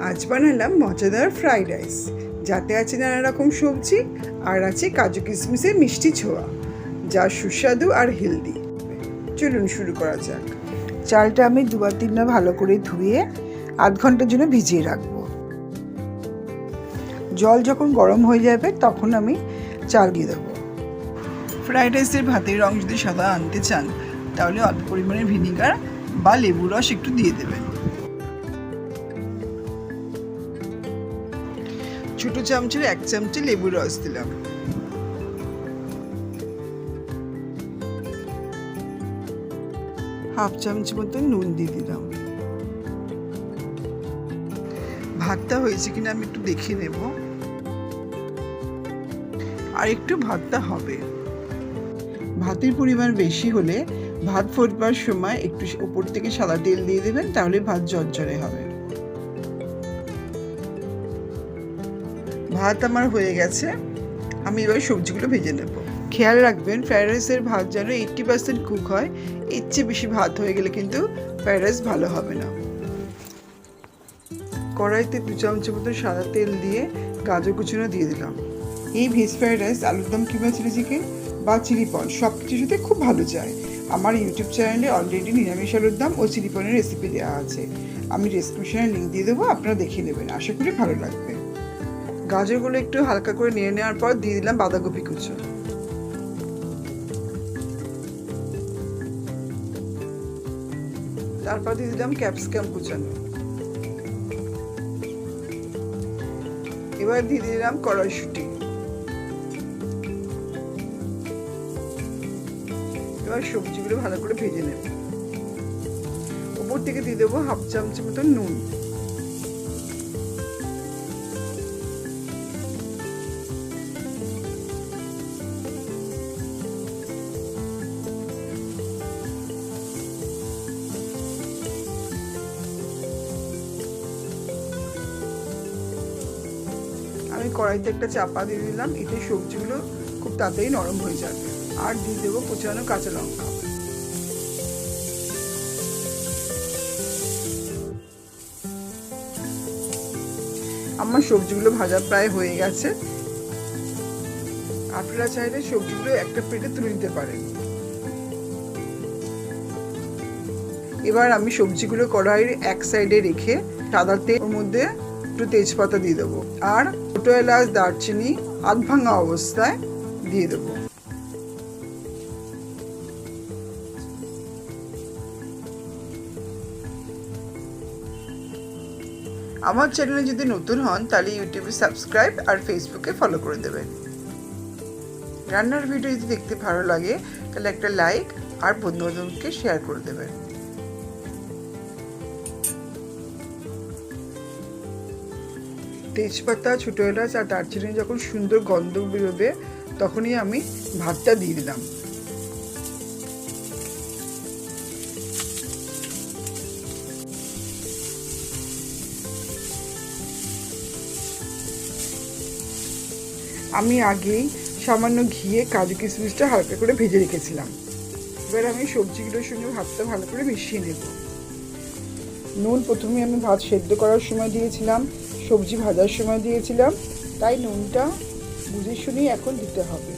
আজ বানালাম মজাদার ফ্রাইড রাইস। যাতে আছে নানা রকম সবজি আর আছে কাজু কিশমিশের মিষ্টি ছোঁয়া, যা সুস্বাদু আর হেলদি। চলুন শুরু করা যাক। চালটা আমি দুবার তিনবার ভালো করে ধুয়ে আধ ঘণ্টার জন্য ভিজিয়ে রাখব। জল যখন গরম হয়ে যাবে তখন আমি চাল দিয়ে দেবো। ফ্রাইড রাইসের ভাতের রং যদি সাদা আনতে চান, তাহলে অল্প পরিমাণে ভিনিগার বা লেবু রস একটু দিয়ে দেবেন। ছোট চামচের এক চামচে লেবুর রস দিলাম। হাফ চামচ মতো নুন দিয়ে দিলাম। ভাতটা হয়েছে কিনা আমি একটু দেখে নেব। আর একটু ভাতটা হবে। ভাতের পরিমাণ বেশি হলে ভাত ফোটবার সময় একটু উপর থেকে সাদা তেল দিয়ে দেবেন, তাহলে ভাত জর্জরে হবে। ভাত আমার হয়ে গেছে, আমি এবার সবজিগুলো ভেজে নেব। খেয়াল রাখবেন ফ্রাইড রাইসের ভাত যেন এইট্টি পার্সেন্ট কুক হয়, এর চেয়ে বেশি ভাত হয়ে গেলে কিন্তু ফ্রাইড রাইস ভালো হবে না। কড়াইতে দু চামচ মতো সাদা তেল দিয়ে গাজর কুচুনো দিয়ে দিলাম। এই ভেজ ফ্রাইড রাইস আলুর দম কিংবা চিলি চিকেন বা চিলি পন সব সাথে খুব ভালো যায়। আমার ইউটিউব চ্যানেলে অলরেডি নিরামিষ আলুর দম ও চিলি পনেরো রেসিপি দেওয়া আছে। আমি ডেসক্রিপশনে লিঙ্ক দিয়ে দেবো, আপনারা দেখে নেবেন। আশা করি ভালো লাগবে। গাজরগুলো একটু হালকা করে নিয়ে নেওয়ার পর দিয়ে দিলাম বাঁধাকপি কুচো। তারপর দিয়ে দিলাম ক্যাপসিকাম কুচানো। এবার দিয়ে দিলাম কড়াইশুটি। এবার সবজিগুলো ভালো করে ভেজে নেব। ওপর থেকে দিয়ে দেবো হাফ চামচ মতো নুন। আমি কড়াইতে একটা চাপা দিয়ে দিলাম, এতে সবজিগুলো খুব তাড়াতাড়ি নরম হয়ে যাবে। আর দিয়ে দেবো কুচানো কাঁচা লঙ্কা। আমার সবজিগুলো ভাজা প্রায় হয়ে গেছে। আপনারা চাইলে সবজিগুলো একটা প্লেটে তুলে নিতে পারেন। এবার আমি সবজিগুলো কড়াইয়ের এক সাইডে রেখে সাদা তেল ওর মধ্যে একটু তেজপাতা দিয়ে দেবো। আর ছোটো এলাচ, দারচিনি আধ ভাঙা অবস্থায় দিয়ে দেবো। আমার চ্যানেলে যদি নতুন হন, তাহলে ইউটিউবে সাবস্ক্রাইব আর ফেসবুকে ফলো করে দেবেন। রান্নার ভিডিও যদি দেখতে ভালো লাগে, তাহলে একটা লাইক আর বন্ধু বান্ধবকে শেয়ার করে দেবেন। তেজপাতা, ছোটো এলাচ আর দারচিনি যখন সুন্দর গন্ধ বেরোবে, তখনই আমি ভাতটা দিয়ে দিলাম। আমি আগেই সামান্য ঘিয়ে কাজু কিশমিশটা হালকা করে ভেজে রেখেছিলাম। এবার আমি সবজিগুলোর সঙ্গে ভাতটা ভালো করে মিশিয়ে নেব। নুন প্রথমে আমি ভাত সেদ্ধ করার সময় দিয়েছিলাম। সবজি ভাজার সময় দিয়েছিলাম, তাই নুনটা বুঝে শুনেই এখন দিতে হবে।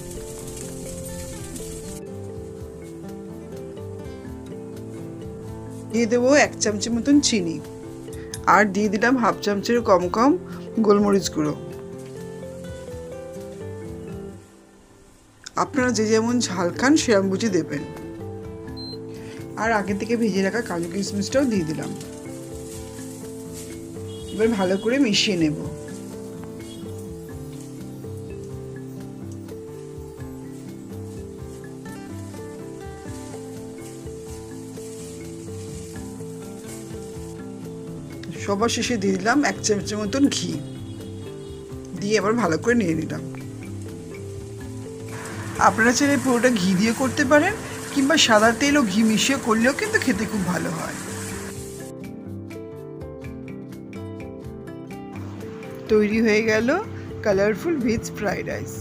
দিয়ে দেবো এক চামচের মতন চিনি, আর দিয়ে দিলাম হাফ চামচের কম কম গোলমরিচ গুঁড়ো। আপনারা যে যেমন ঝাল খান, সেরম বুঝে দেবেন। আর আগে থেকে ভেজে রাখা কাজু কিশমিশটাও দিয়ে দিলাম। এবার ভালো করে মিশিয়ে নেব। সবার শেষে দিয়ে দিলাম এক চামচের মতন ঘি। দিয়ে আবার ভালো করে নিয়ে নিলাম। আপনারা চাইলে পুরোটা ঘি দিয়ে করতে পারেন, কিংবা সাদা তেল ও ঘি মিশিয়ে করলেও কিন্তু খেতে খুব ভালো হয়। তৈরি হয়ে গেল কালারফুল ভেজ ফ্রাইড রাইস